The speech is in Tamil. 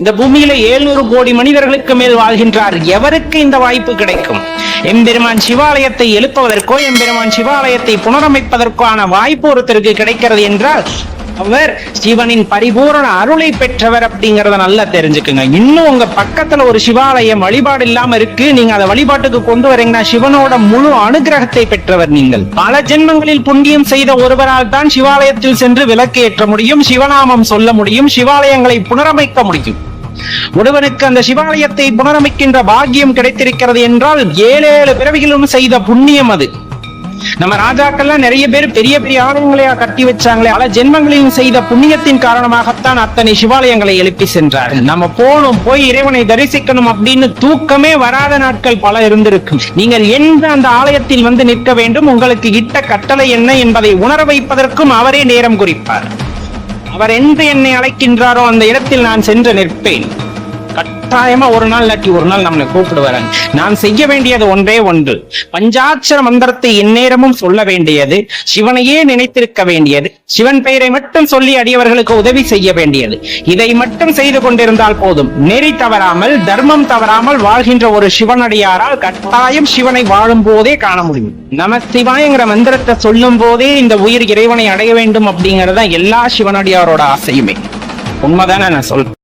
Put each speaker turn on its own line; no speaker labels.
இந்த பூமியில 700 கோடி மனிதர்களுக்கு மேல் வாழ்கின்றார். எவருக்கு இந்த வாய்ப்பு கிடைக்கும்? எம்பெருமான் சிவாலயத்தை எழுப்புவதற்கோ எம்பெருமான் சிவாலயத்தை புனரமைப்பதற்கான வாய்ப்பு ஒருத்தருக்கு கிடைக்கிறது என்றால் அவர் சிவனின் பரிபூரண அருளை பெற்றவர் அப்படிங்கறத நல்லா தெரிஞ்சுக்குங்க. இன்னும் உங்க பக்கத்துல ஒரு சிவாலயம் வழிபாடு இல்லாம இருக்கு. நீங்க அதை வழிபாட்டுக்கு கொண்டு வரீங்கன்னா சிவனோட முழு அனுகிரகத்தை பெற்றவர் நீங்கள். பல ஜென்மங்களில் புண்ணியம் செய்த ஒருவரால் தான் சிவாலயத்தில் சென்று விளக்கு ஏற்ற முடியும் சிவநாமம் சொல்ல முடியும் சிவாலயங்களை புனரமைக்க முடியும். ஒருவனுக்கு அந்த சிவாலயத்தை புனரமைக்கின்ற பாக்கியம் கிடைத்திருக்கிறது என்றால் ஏழேழு பிறவிகளும் செய்த புண்ணியம் அது. நம்ம ராஜாக்கள்லாம் நிறைய பேர் பெரிய பெரிய ஆலயங்களையா கட்டி வச்சாங்களே பல ஜென்மங்களையும் செய்த புண்ணியத்தின் காரணமாகத்தான் அத்தனை சிவாலயங்களை எழுப்பி சென்றார் நம்ம போனோம் போய் இறைவனை தரிசிக்கணும் அப்படின்னு தூக்கமே வராத நாட்கள் பல இருந்திருக்கும். நீங்கள் எந்த அந்த ஆலயத்தில் வந்து நிற்க வேண்டும்? உங்களுக்கு இட்ட கட்டளை என்ன என்பதை உணர வைப்பதற்கும் அவரே நேரம் குறிப்பார். அவர் என்று என்னை அழைக்கின்றாரோ அந்த இடத்தில் நான் சென்று நிற்பேன். கட்டாயமா ஒரு நாள் இல்லாட்டி ஒரு நாள் நம்மளை கூப்பிடுவாரு. நான் செய்ய வேண்டியது ஒன்றே ஒன்று. பஞ்சாட்சர மந்திரத்தை எந்நேரமும் சொல்ல வேண்டியது சிவனையே நினைத்திருக்க வேண்டியது சிவன் பெயரை மட்டும் சொல்லி அடியவர்களுக்கு உதவி செய்ய வேண்டியது. இதை மட்டும் செய்து கொண்டிருந்தால் போதும். நெறி தவறாமல் தர்மம் தவறாமல் வாழ்கின்ற ஒரு சிவனடியாரால் கட்டாயம் சிவனை வாழும் போதே காண முடியும். நம சிவாயங்கிற மந்திரத்தை சொல்லும் போதே இந்த உயிர் இறைவனை அடைய வேண்டும் அப்படிங்கறதுதான் எல்லா சிவனடியாரோட ஆசையுமே. உண்மைதானே நான் சொல்றேன்.